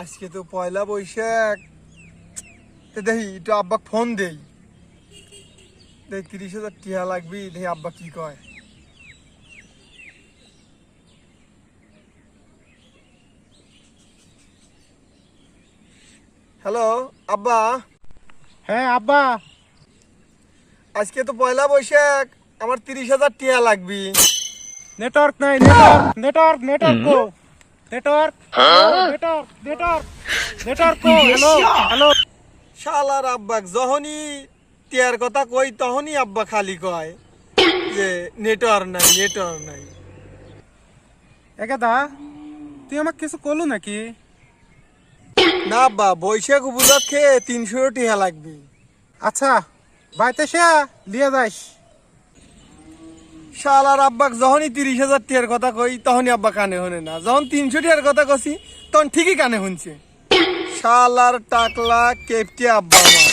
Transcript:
আজকে তো পয়লা বৈশাখ। তো দেখি একটু আব্বা ফোন দেই। দেখি তিরিশ হাজার টিয়া লাগবি দেখি আব্বা কি কয়। হ্যালো আব্বা? হ্যাঁ আব্বা। আজকে তো পয়লা বৈশাখ আমার তিরিশ হাজার টিয়া লাগবি। নেটওয়ার্ক নাই network network network network. Network network network hello hello শালার আব্বা যখনই টিয়ার কথা কই তখনই আব্বা খালি কয় যে নেটওয়ার্ক নাই নেটওয়ার্ক নাই। একেদা তুই আমাকে কিছু করলু নাকি? না আব্বা বৈশাখ উপলক্ষে তিনশো টিয়া লাগবে। আচ্ছা বাইতে সে লিয়ে যাইস। শালার আব্বাক যখনই তিরিশ হাজার টিয়ার কথা কই তখনই আব্বা কানে হনে না। যখন তিনশো টিয়ার কথা কছি তখন ঠিকই কানে শুনছে। শালার টাকলা কেপটি আব্বা আমার।